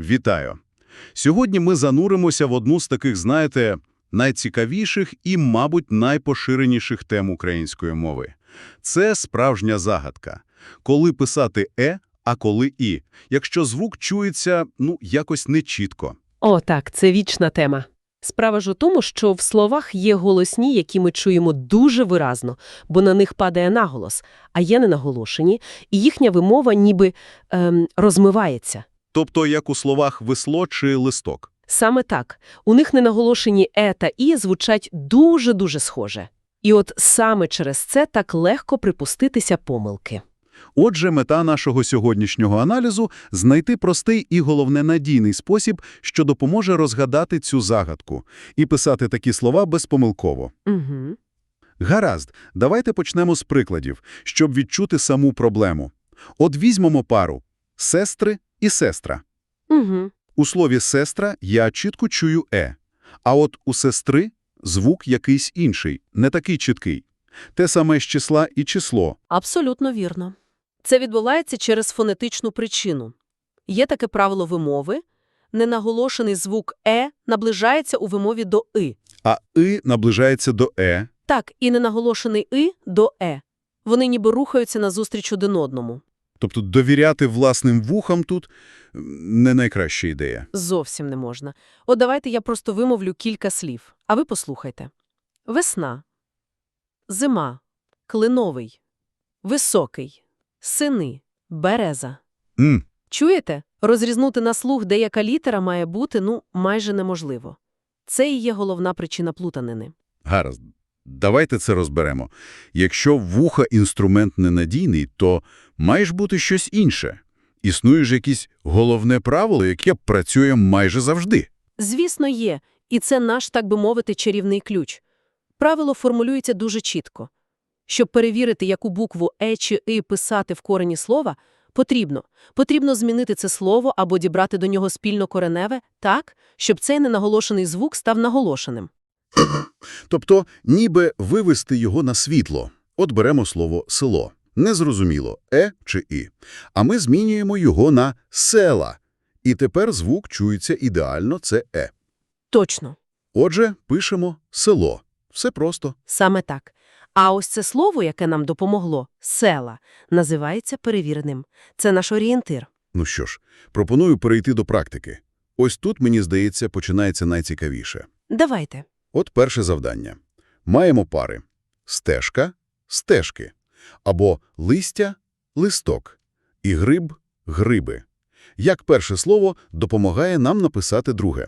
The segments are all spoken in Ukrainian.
Вітаю! Сьогодні ми зануримося в одну з таких, знаєте, найцікавіших і, мабуть, найпоширеніших тем української мови. Це справжня загадка. Коли писати «е», а коли «і», якщо звук чується, ну, якось нечітко. О, так, це вічна тема. Справа ж у тому, що в словах є голосні, які ми чуємо дуже виразно, бо на них падає наголос, а є ненаголошені, і їхня вимова ніби ем, розмивається. Тобто, як у словах «весло» чи «листок». Саме так. У них ненаголошені «е» та «і» звучать дуже-дуже схоже. І от саме через це так легко припуститися помилки. Отже, мета нашого сьогоднішнього аналізу – знайти простий і, головне, надійний спосіб, що допоможе розгадати цю загадку і писати такі слова безпомилково. Угу. Гаразд, давайте почнемо з прикладів, щоб відчути саму проблему. От візьмемо пару «сестри» і «сестра». Угу. У слові «сестра» я чітко чую «е», а от у «сестри» звук якийсь інший, не такий чіткий. Те саме з числа і число. Абсолютно вірно. Це відбувається через фонетичну причину. Є таке правило вимови. Ненаголошений звук «е» наближається у вимові до «и». А «и» наближається до «е», Так, і ненаголошений «и» до «е». Вони ніби рухаються назустріч один одному. Тобто довіряти власним вухам тут не найкраща ідея. Зовсім не можна. От давайте я просто вимовлю кілька слів, а ви послухайте. Весна, зима, клиновий, високий, сини, береза. М, Чуєте? Розрізнути на слух, де яка літера має бути, ну, майже неможливо. Це і є головна причина плутанини. гаразд. Давайте це розберемо. Якщо вуха інструмент ненадійний, то має ж бути щось інше. Існує ж якесь головне правило, яке працює майже завжди. Звісно, є. І це наш, так би мовити, чарівний ключ. Правило формулюється дуже чітко. Щоб перевірити, яку букву «е» чи «и» писати в корені слова, потрібно. Потрібно змінити це слово або дібрати до нього спільно кореневе так, щоб цей ненаголошений звук став наголошеним. Тобто, ніби вивести його на світло. От беремо слово «село». Незрозуміло, «е» чи «і». А ми змінюємо його на «села». І тепер звук чується ідеально – це «е». Точно. Отже, пишемо «село». Все просто. Саме так. А ось це слово, яке нам допомогло – «села», називається перевіреним. Це наш орієнтир. Ну що ж, пропоную перейти до практики. Ось тут, мені здається, починається найцікавіше. Давайте. От перше завдання. Маємо пари стежка, стежки, або листя, листок, і гриб, гриби. Як перше слово допомагає нам написати друге?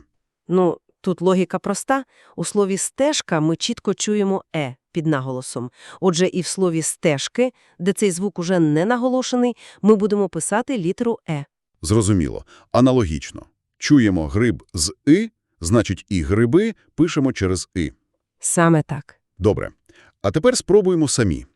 Ну, тут логіка проста. У слові «стежка» ми чітко чуємо «е» під наголосом. Отже, і в слові «стежки», де цей звук уже не наголошений, ми будемо писати літеру «е». Зрозуміло. Аналогічно. Чуємо гриб з «и», значить і гриби пишемо через «и». Саме так. Добре. А тепер спробуємо самі.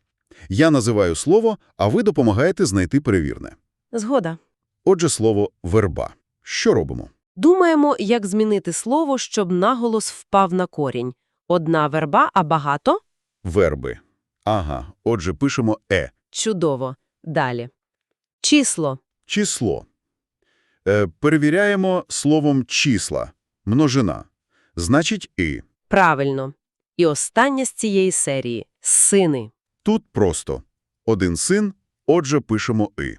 Я називаю слово, а ви допомагаєте знайти перевірне. Згода. Отже, слово «верба». Що робимо? Думаємо, як змінити слово, щоб наголос впав на корінь. Одна верба, а багато? Верби. Ага, отже, пишемо «е». Чудово. Далі. Число. Число. Е, перевіряємо словом числа. Множина. Значить «і». Правильно. І остання з цієї серії – сини. Тут просто. Один син, отже, пишемо «и».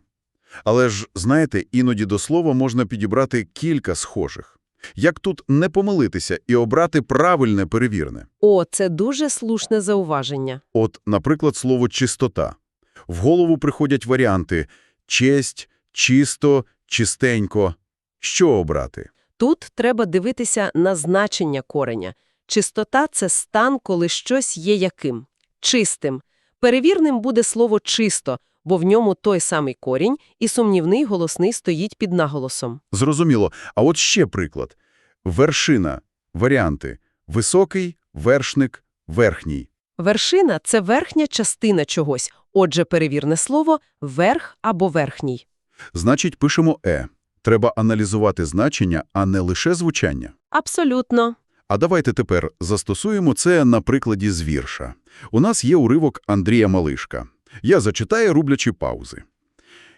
Але ж, знаєте, іноді до слова можна підібрати кілька схожих. Як тут не помилитися і обрати правильне перевірне? О, це дуже слушне зауваження. От, наприклад, слово «чистота». В голову приходять варіанти «честь», «чисто», «чистенько». Що обрати? Тут треба дивитися на значення кореня. Чистота – це стан, коли щось є яким. Чистим. Перевірним буде слово «чисто», бо в ньому той самий корінь, і сумнівний голосний стоїть під наголосом. Зрозуміло. А от ще приклад. Вершина. Варіанти. Високий, вершник, верхній. Вершина – це верхня частина чогось, отже, перевірне слово – верх або верхній. Значить, пишемо «е». Треба аналізувати значення, а не лише звучання. Абсолютно. А давайте тепер застосуємо це на прикладі з вірша. У нас є уривок Андрія Малишка. Я зачитаю, рублячи паузи.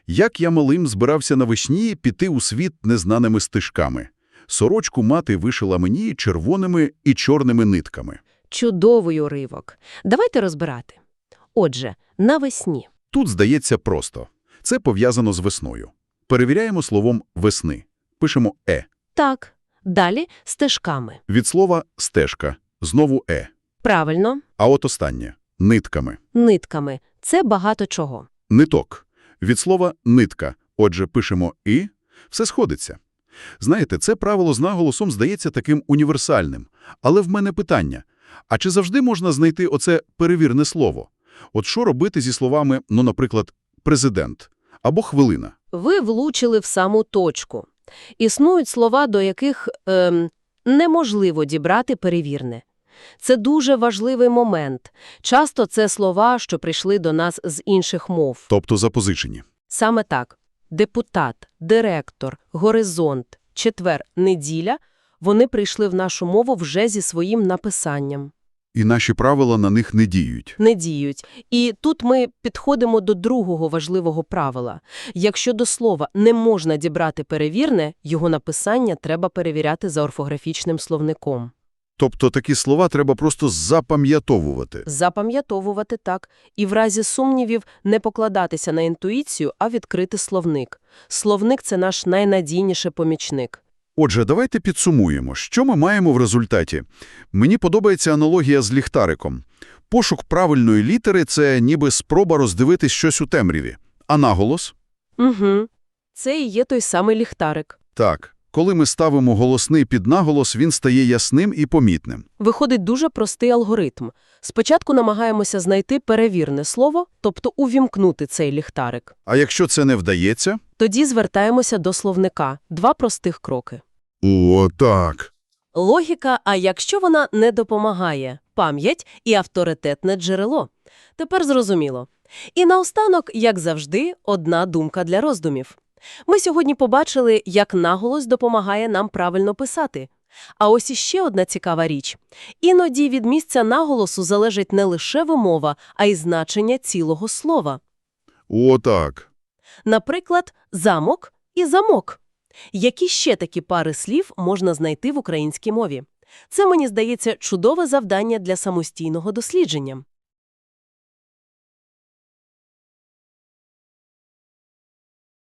Як я малим збирався навесні піти у світ незнаними стежками. Сорочку мати вишила мені червоними і чорними нитками. Чудовий уривок. Давайте розбирати. Отже, навесні. Тут, здається, просто. Це пов'язано з весною. Перевіряємо словом «весни». Пишемо «е». Так. Далі стежками. Від слова «стежка» знову «е». Правильно. А от останнє – нитками. Нитками. Це багато чого. Ниток. Від слова «нитка». Отже, пишемо «і». Все сходиться. Знаєте, це правило з наголосом здається таким універсальним. Але в мене питання. А чи завжди можна знайти оце перевірне слово? От що робити зі словами, ну, наприклад, «президент» або «хвилина»? Ви влучили в саму точку. Існують слова, до яких ем, неможливо дібрати перевірне. Це дуже важливий момент. Часто це слова, що прийшли до нас з інших мов. Тобто запозичені. Саме так. Депутат, директор, горизонт, четвер, неділя – вони прийшли в нашу мову вже зі своїм написанням. І наші правила на них не діють. Не діють. І тут ми підходимо до другого важливого правила. Якщо до слова не можна дібрати перевірне, його написання треба перевіряти за орфографічним словником. Тобто такі слова треба просто запам'ятовувати. Запам'ятовувати так. І в разі сумнівів не покладатися на інтуїцію, а відкрити словник. Словник – це наш найнадійніший помічник. Отже, давайте підсумуємо, що ми маємо в результаті. Мені подобається аналогія з ліхтариком. Пошук правильної літери – це ніби спроба роздивитись щось у темряві. А наголос? Угу. Це і є той самий ліхтарик. Так. Коли ми ставимо голосний під наголос, він стає ясним і помітним. Виходить дуже простий алгоритм. Спочатку намагаємося знайти перевірне слово, тобто увімкнути цей ліхтарик. А якщо це не вдається? Тоді звертаємося до словника. Два простих кроки. О, так. Логіка, а якщо вона не допомагає? Пам'ять і авторитетне джерело. Тепер зрозуміло. І наостанок, як завжди, одна думка для роздумів. Ми сьогодні побачили, як наголос допомагає нам правильно писати. А ось іще одна цікава річ. Іноді від місця наголосу залежить не лише вимова, а й значення цілого слова. О, так. Наприклад, замок і замок. Які ще такі пари слів можна знайти в українській мові? Це, мені здається, чудове завдання для самостійного дослідження.